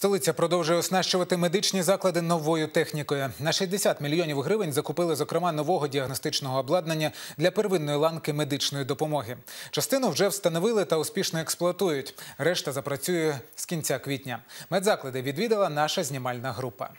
Столиця продовжує оснащувати медичні заклади новою технікою. На 60 мільйонів гривень закупили, зокрема, нового діагностичного обладнання для первинної ланки медичної допомоги. Частину вже встановили та успішно експлуатують. Решта запрацює з кінця квітня. Медзаклади відвідала наша знімальна група.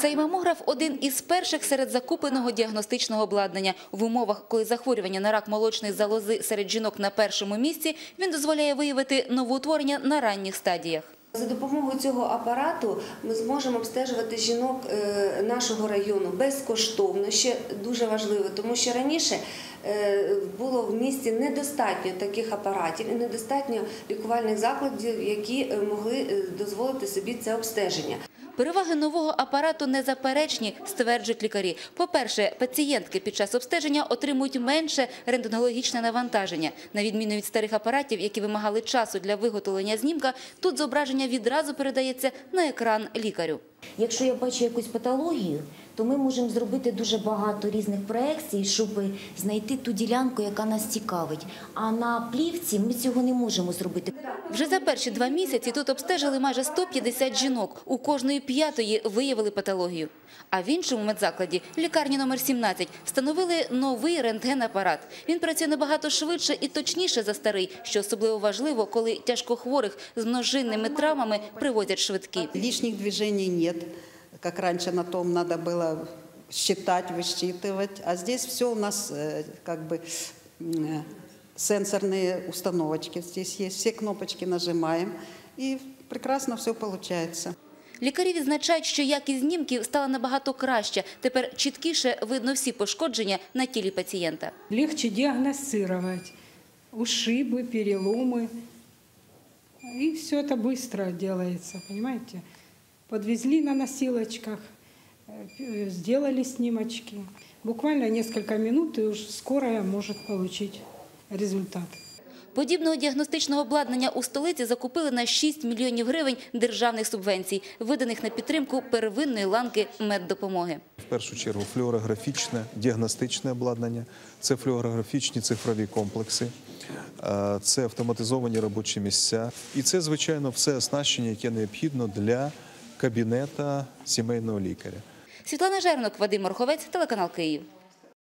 Цей мамограф – один із перших серед закупленого діагностичного обладнання. В умовах, коли захворювання на рак молочної залози серед жінок на першому місці, він дозволяє виявити новоутворення на ранніх стадіях. За допомогою цього апарату ми зможемо обстежувати жінок е, нашого району безкоштовно. Ще дуже важливо, тому що раніше е, було в місті недостатньо таких апаратів і недостатньо лікувальних закладів, які е, могли дозволити собі це обстеження. Переваги нового апарату незаперечні, стверджують лікарі. По-перше, пацієнтки під час обстеження отримують менше рентгенологічне навантаження. На відміну від старих апаратів, які вимагали часу для виготовлення знімка, тут зображення відразу передається на екран лікарю. Якщо я бачу якусь патологію, то ми можемо зробити дуже багато різних проекцій, щоб знайти ту ділянку, яка нас цікавить. А на плівці ми цього не можемо зробити. Вже за перші два місяці тут обстежили майже 150 жінок. У кожної п'ятої виявили патологію. А в іншому медзакладі, лікарні номер 17, встановили новий рентген-апарат. Він працює набагато швидше і точніше за старий, що особливо важливо, коли тяжкохворих з множинними травмами привозять швидкі. Лишних движений нет, как раньше на том надо было считать, высчитывать. А здесь все у нас э, как бы м, э, сенсорные установочки здесь есть. Все кнопочки нажимаем и прекрасно все получается. Лікарі відзначають, що якість знімків стала набагато краще. Тепер чіткіше видно всі пошкодження на тілі пацієнта. легче диагностировать ушибы, переломы. И все это быстро делается, понимаете? Подвезли на носилочках, э, сделали снимочки. Буквально несколько минут, и уж скорая может получить результат. Подібного діагностичного обладнання у столиці закупили на 6 мільйонів гривень державних субвенцій, виданих на підтримку первинної ланки меддопомоги. В першу чергу флюорографічне діагностичне обладнання, це флюорографічні цифрові комплекси, е, це автоматизовані робочі місця. І це, звичайно, все оснащення, яке необхідно для кабінета сімейного лікаря. Світлана Жернок, Вадим Морховець, телеканал Київ.